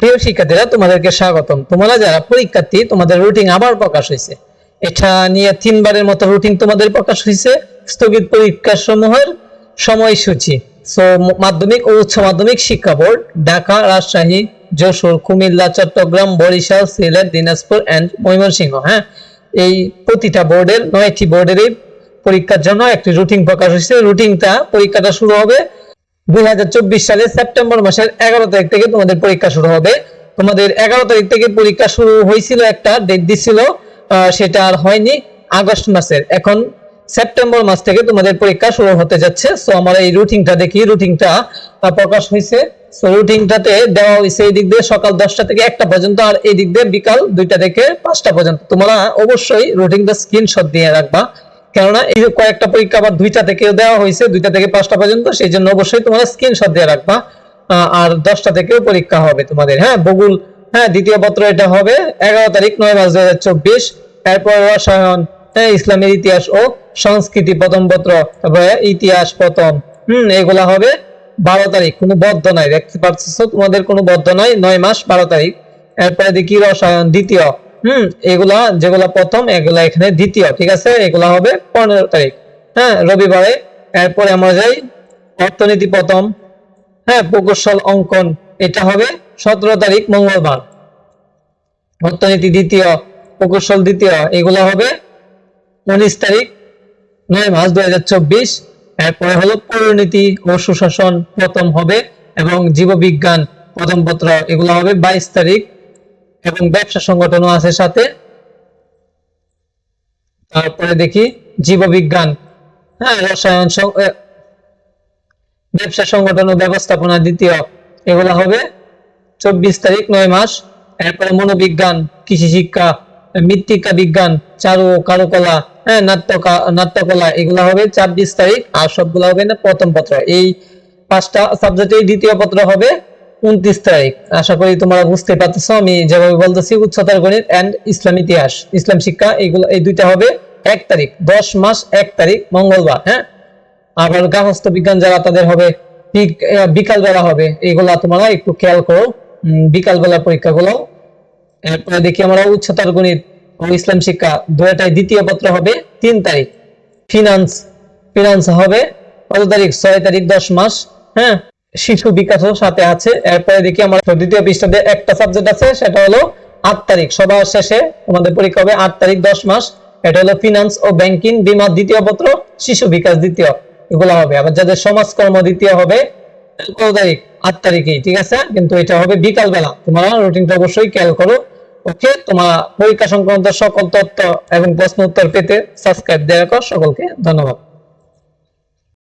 প্রিয় শিক্ষার্থীরা, তোমাদেরকে স্বাগতম। তোমরা যারা পরীক্ষার্থী, তোমাদের রুটিন আবার প্রকাশ হয়েছে এটা নিয়ে তিনবারের মতো রুটিন তোমাদের প্রকাশ হয়েছে স্থগিত পরীক্ষা সমূহের সময়সূচি। সো মাধ্যমিক ও উচ্চ মাধ্যমিক শিক্ষা বোর্ড, ঢাকা, রাজশাহী, যশোর, কুমিল্লা, চট্টগ্রাম, বরিশাল, সিলেট, দিনাজপুর এন্ড ময়মনসিংহ হ্যাঁ? এই প্রতিটা বোর্ডের, নয়টি বোর্ডেরই পরীক্ষার জন্য একটি রুটিন প্রকাশ হয়েছে রুটিনটা পরীক্ষাটা শুরু হবে দুই সালে সেপ্টেম্বর মাসের এগারো তারিখ থেকে তোমাদের পরীক্ষা শুরু হবে। তোমাদের এগারো তারিখ থেকে পরীক্ষা শুরু হয়েছিল একটা ডেট দিছিল সেটা আর হয়নি, আগস্ট মাসের। এখন সেপ্টেম্বর মাস থেকে তোমাদের পরীক্ষা শুরু হতে যাচ্ছে। সো আমরা এই রুটিনটা দেখি রুটিনটা প্রকাশ হয়েছে। সো রুটিনটাতে দেওয়া হয়েছে এই দিক দিয়ে সকাল দশটা থেকে একটা পর্যন্ত আর এই দিক দিয়ে বিকাল দুইটা থেকে পাঁচটা পর্যন্ত। তোমরা অবশ্যই রুটিনটা স্ক্রিনশট দিয়ে রাখবা। কেননা এই যে কয়েকটা পরীক্ষা আবার দুইটা থেকে দেওয়া হয়েছে, দুইটা থেকে পাঁচটা পর্যন্ত, সেই জন্য অবশ্যই তোমরা স্ক্রিনশট দিয়ে রাখবা। আর দশটা থেকেও পরীক্ষা হবে তোমাদের হ্যাঁ? বগুল হ্যাঁ দ্বিতীয় পত্র এটা হবে এগারো তারিখ, নয় মাস দুই হাজার চব্বিশ। এরপর রসায়ন হ্যাঁ ইসলামের ইতিহাস ও সংস্কৃতি, প্রথম পত্র, তারপরে ইতিহাস প্রথম। হম, এগুলা হবে বারো তারিখ, কোনো বদ্ধ নাই দেখতে পাচ্ছ তোমাদের কোনো বদ্ধ নাই নয় মাস বারো তারিখ। এরপরে দেখি রসায়ন, দ্বিতীয়। হুম, এগুলা যেগুলা প্রথম, এগুলা এখানে দ্বিতীয়, ঠিক আছে? এগুলা হবে পনেরো তারিখ। হ্যাঁ রবিবারে। এরপরে আমরা যাই, অর্থনীতি প্রথম। হ্যাঁ প্রকৌশল অঙ্কন, এটা হবে সতেরো তারিখ, মঙ্গলবার। অর্থনীতি দ্বিতীয়, প্রকৌশল দ্বিতীয়, এগুলো হবে উনিশ তারিখ, নয় মাস দুই হাজার চব্বিশ। এরপরে হলো পরিণীতি ও সুশাসন প্রথম হবে এবং জীববিজ্ঞান প্রথম পত্র, এগুলো হবে বাইশ তারিখ। এবং ব্যবসা সংগঠনও আছে সাথে। তারপরে দেখি জীববিজ্ঞান হ্যাঁ রসায়ন ব্যবসা সংগঠন ও ব্যবস্থাপনা দ্বিতীয়। এগুলো হবে চব্বিশ তারিখ, নয় মাস। এরপরে মনোবিজ্ঞান, কৃষি শিক্ষা, মৃত্তিকা বিজ্ঞান, চারু কারুকলা হ্যাঁ নাট্যকা নাট্যকলা, এগুলো হবে ছাব্বিশ তারিখ। আর সবগুলো হবে না, প্রথম পত্র। এই পাঁচটা সাবজেক্টের দ্বিতীয় পত্র হবে। উনত্রিশ তারিখ। আশা করি তোমরা বুঝতে পারতেছো, আমি যেভাবে বলতেছি, উচ্চতর গণিত এন্ড ইসলাম ইতিহাস। ইসলাম শিক্ষা এগুলো এই দুইটা হবে এক তারিখ, দশ মাস এক তারিখ, মঙ্গলবার হ্যাঁ? আবার গার্হস্থ্য বিজ্ঞান যারা, তাদের হবে বিকাল বেলা হবে এগুলা তোমরা একটু খেয়াল করো। বিকাল বেলা পরীক্ষাগুলো। এরপরে দেখি আমরা উচ্চতর গণিত ও ইসলাম শিক্ষা দুটাই দ্বিতীয় পত্র হবে তিন তারিখ। ফিনান্স ফিনান্স হবে কত তারিখ? ছয় তারিখ, দশ মাস হ্যাঁ? শিশু বিকাশও সাথে আছে। এরপরে দেখি আমার দ্বিতীয় পৃষ্ঠাতে একটা সাবজেক্ট আছে, সেটা হলো আট তারিখ। সবার শেষে আমাদের পরীক্ষা হবে আট তারিখ, দশ মাস। এটা হলো ফিনান্স ও ব্যাংকিং বিমা দ্বিতীয় পত্র, শিশু বিকাশ দ্বিতীয়। এগুলো হবে। আবার যাদের সমাজকর্ম দ্বিতীয় হবে কত তারিখ, আট তারিখেই, ঠিক আছে? কিন্তু এটা হবে বিকাল তোমরা রুটিনটা অবশ্যই খেয়াল করো। ওকে? তোমার পরীক্ষা সংক্রান্ত সকল তথ্য এবং প্রশ্ন উত্তর পেতে সাবস্ক্রাইব দিয়ে রাখো। সকলকে ধন্যবাদ।